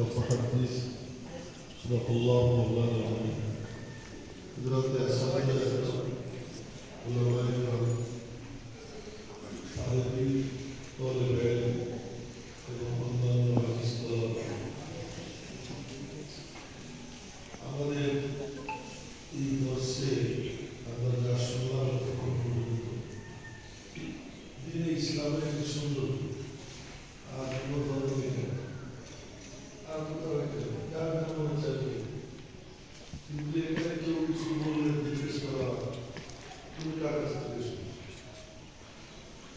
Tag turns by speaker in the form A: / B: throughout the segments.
A: وتحديث صدق الله مولانا العظيم. حضرت اساتذه علماء الكرام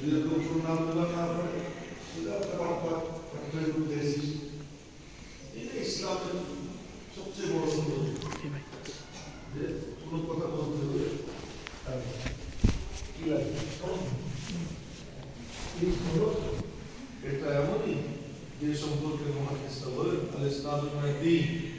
A: Size konuşulanlardan yapar. Size de bak bak. Fakirler bu dersiz. Bir de İslam'ın çok sevim olsun diyor. Ve unutmadan unutulur. Evet. Güzel. Tamam mı? İlk soru. Bekleyemedim. Bir sonraki muhakkesine varır. Aleyhisselam'ın değil.